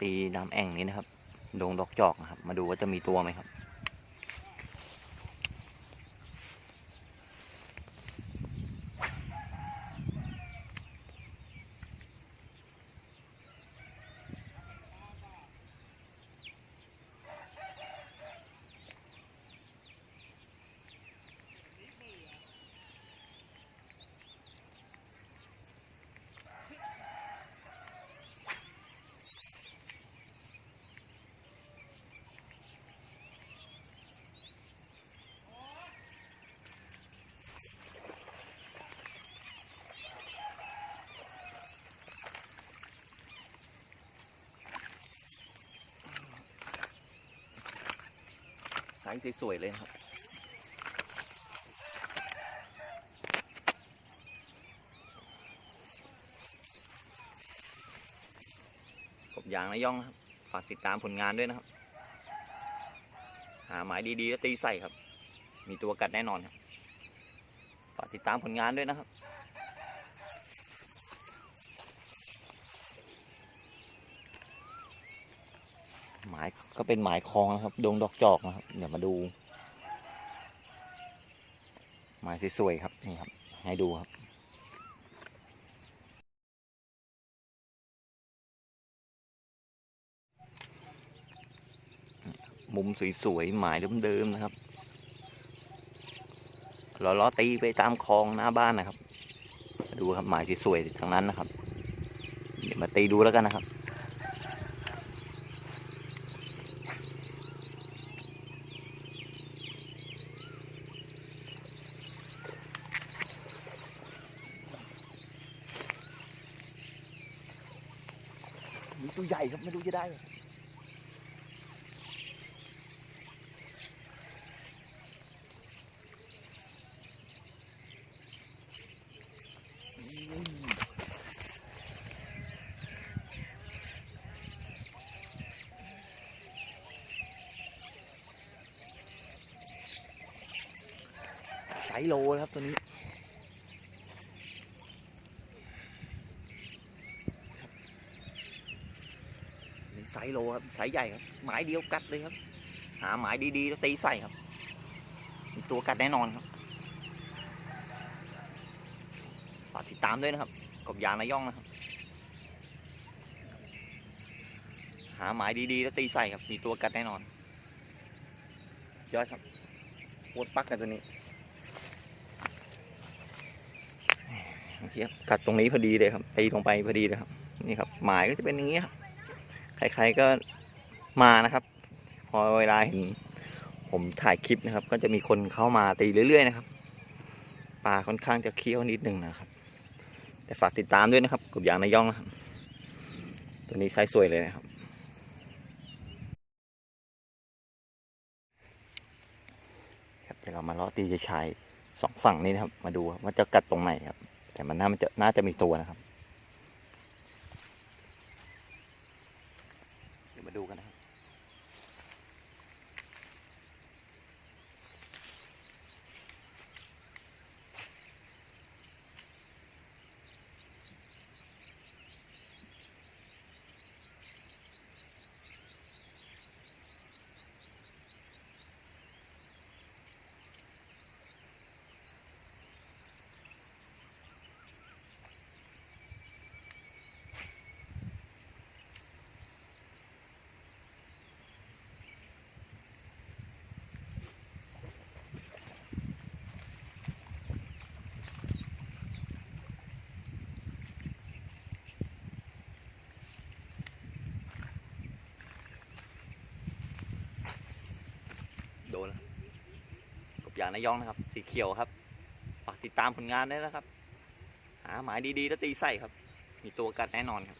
ตีน้ำแอ่งนี้นะครับดงดอกจอกนะครับ มาดูว่าจะมีตัวไหมครับ ไซส์สวยๆเลยครับกบยางนะย่องนะครับ ฝากติดตามผลงานด้วยนะครับ หาหมายดีๆแล้วตีใส่ครับ มีตัวกัดแน่นอนครับ ฝากติดตามผลงานด้วยนะครับ มายก็เป็นหมายคลองนะครับ ดงดอกจอกนะครับ เดี๋ยวมาดู หมายสวยๆครับนี่ครับ ให้ดูครับมุมสวยๆ หมายเดิมๆนะครับล้อๆตีไปตามคลองหน้าบ้านนะครับ ดูครับหมายสวยๆทั้งนั้นนะครับ เดี๋ยวมาตีดูแล้วกันนะครับ มีตัวใหญ่ครับไม่รู้จะได้ไหมอุ้ยไซโลครับตัวนี้ เป็น ไซโลครับไซส์ใหญ่ครับหมายเดียวกัดเลยครับ หาหมายดีๆแล้วตีใส่ครับมีตัวกัดแน่นอนครับฝากติดตามด้วยนะครับกบยางนาย่องนะครับ หาหมายดีๆแล้วตีใส่ครับ มีตัวกัดแน่นอนยอดครับโคตรปักกันตัวนี้เมื่อกี้ครับกัดตรงนี้พอดีเลยครับตีลงไปพอดีเลยครับ นี่ครับ หมายก็จะเป็นอย่างนี้ครับ ใครๆก็มานะครับ พอเวลาเห็นผมถ่ายคลิปนะครับ ก็จะมีคนเข้ามาตีเรื่อย ๆ นะครับปลาค่อนข้างจะเคี้ยวนิดนึงนะครับ แต่ฝากติดตามด้วยนะครับกบยางนายย่องนะครับ ตัวนี้ไซส์สวยเลยนะครับ ครับเดี๋ยวเรามาล้อตีจะชายสองฝั่งนี้นะครับ มาดูว่าจะกัดตรงไหนครับ แต่มันน่ามันจะน่าจะมีตัวนะครับ เดี๋ยวมาดูกันนะครับ โดนแล้ว อย่างนายยองนะครับ สีเขียวครับ ฝากติดตามผลงานด้วยนะครับ หาหมายดีๆแล้วตีใส่ครับ มีตัวกัดแน่นอนครับ